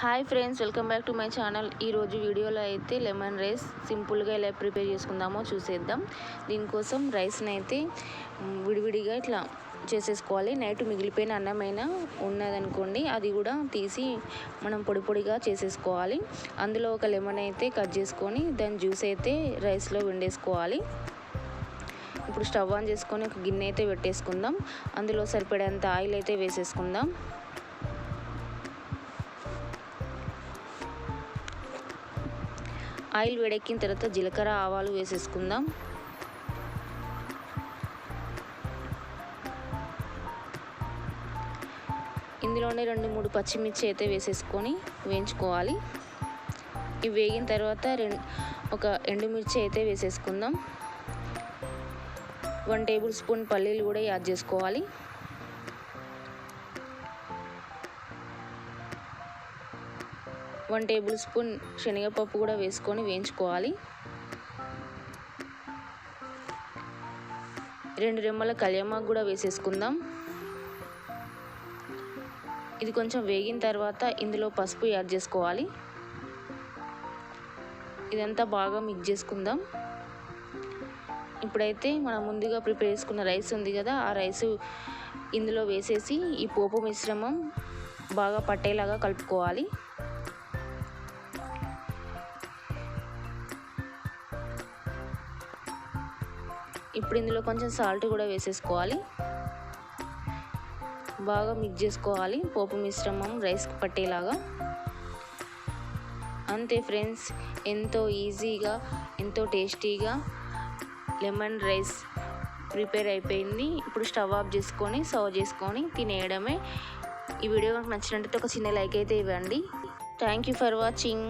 Hi friends welcome back to my channel ఈరోజు వీడియోలో అయితే లెమన్ రైస్ సింపుల్గా ఎలా ప్రిపేర్ చేసుకుందామో చూసేద్దాం. దీనికోసం రైస్ని అయితే విడివిడిగా ఇట్లా చేసేసుకోవాలి. నైట్ మిగిలిపోయిన అన్నమైనా ఉన్నదనుకోండి అది కూడా తీసి మనం పొడి పొడిగా చేసేసుకోవాలి. అందులో ఒక లెమన్ అయితే కట్ చేసుకొని దాని జ్యూస్ అయితే రైస్లో వండేసుకోవాలి ఇప్పుడు స్టవ్ ఆన్ చేసుకొని ఒక గిన్నె అయితే పెట్టేసుకుందాం. అందులో సరిపడేంత ఆయిల్ అయితే వేసేసుకుందాం. ఆయిల్ వేడెక్కిన తర్వాత జీలకర్ర ఆవాలు వేసేసుకుందాం. ఇందులోనే రెండు మూడు పచ్చిమిర్చి అయితే వేసేసుకొని వేయించుకోవాలి. ఇవి వేగిన తర్వాత రెండు ఒక ఎండుమిర్చి అయితే వేసేసుకుందాం. వన్ టేబుల్ స్పూన్ పల్లీలు కూడా యాడ్ చేసుకోవాలి. వన్ టేబుల్ స్పూన్ శనగపప్పు కూడా వేసుకొని వేయించుకోవాలి. రెండు రెమ్మల కళ్యామాకు కూడా వేసేసుకుందాం. ఇది కొంచెం వేగిన తర్వాత ఇందులో పసుపు యాడ్ చేసుకోవాలి. ఇదంతా బాగా మిక్స్ చేసుకుందాం. ఇప్పుడైతే మనం ముందుగా ప్రిపేర్ చేసుకున్న రైస్ ఉంది కదా ఆ రైస్ ఇందులో వేసేసి ఈ పోపు మిశ్రమం బాగా పట్టేలాగా కలుపుకోవాలి. ఇప్పుడు ఇందులో కొంచెం సాల్ట్ కూడా వేసేసుకోవాలి. బాగా మిక్స్ చేసుకోవాలి. పోపు మిశ్రమం రైస్కి పట్టేలాగా. అంతే ఫ్రెండ్స్ ఎంతో ఈజీగా ఎంతో టేస్టీగా లెమన్ రైస్ ప్రిపేర్ అయిపోయింది. ఇప్పుడు స్టవ్ ఆఫ్ చేసుకొని సర్వ్ చేసుకొని తినేయడమే. ఈ వీడియో నాకు నచ్చినట్టయితే ఒక చిన్న లైక్ అయితే ఇవ్వండి. Thank you for watching